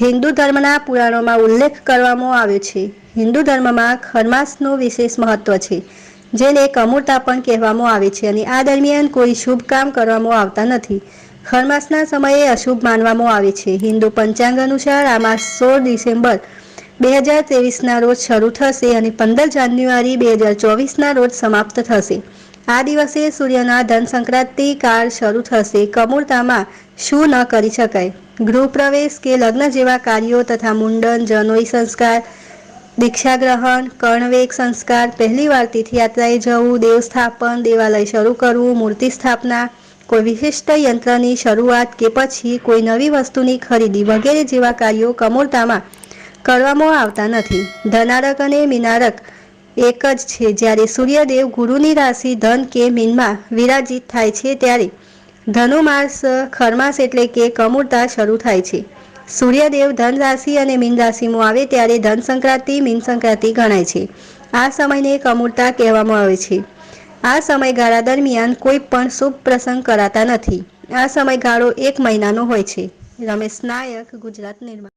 હિન્દુ ધર્મના પુરાણોમાં ઉલ્લેખ કરવામાં આવ્યો છે. હિન્દુ ધર્મમાં ખરમાસનું વિશેષ મહત્વ છે, જેને કમૂરતા પણ કહેવામાં આવે છે અને આ દરમિયાન કોઈ શુભ કામ કરવામાં આવતા નથી. ખરમાસના સમયે અશુભ માનવામાં આવે છે. હિન્દુ પંચાંગ અનુસાર આ માસ સોળ ડિસેમ્બર બે હજાર ત્રેવીસના રોજ શરૂ થશે અને પંદર જાન્યુઆરી બે હજાર ચોવીસના રોજ સમાપ્ત થશે. આ દિવસે સૂર્યના ધન સંક્રાંતિ કાળ શરૂ થશે. કમૂરતામાં શું ન કરી શકાય. ગૃહપ્રવેશ કે લગ્ન જેવા કાર્યો તથા મુંડન, જનોઈ સંસ્કાર દીક્ષા ગ્રહણ કર્ણવેગ સંસ્કાર, પહેલી વાર તીર્થયાત્રાએ જવું દેવ સ્થાપન દેવાલય શરૂ કરવું, મૂર્તિ સ્થાપના, કોઈ વિશિષ્ટ યંત્રની શરૂઆત કે પછી કોઈ નવી વસ્તુની ખરીદી વગેરે જેવા કાર્યો કમોરતામાં કરવામાં આવતા નથી. ધનારક અને મીનારક એક જ છે. જ્યારે સૂર્યદેવ ગુરુની રાશિ ધન કે મીનમાં વિરાજિત થાય છે ત્યારે ધનુમાસ ખરમાસ એટલે કે કમૂરતા શરૂ થાય છે. સૂર્યદેવ ધન રાશિ અને મીન રાશિમાં આવે ત્યારે ધન સંક્રાંતિ મીન સંક્રાંતિ ગણાય છે. આ સમયને કમૂરતા કહેવામાં આવે છે. આ સમયગાળા દરમિયાન કોઈ પણ શુભ પ્રસંગ કરાતા નથી. આ સમયગાળો એક મહિનાનો હોય છે. રમેશ નાયક, ગુજરાત નિર્માણ.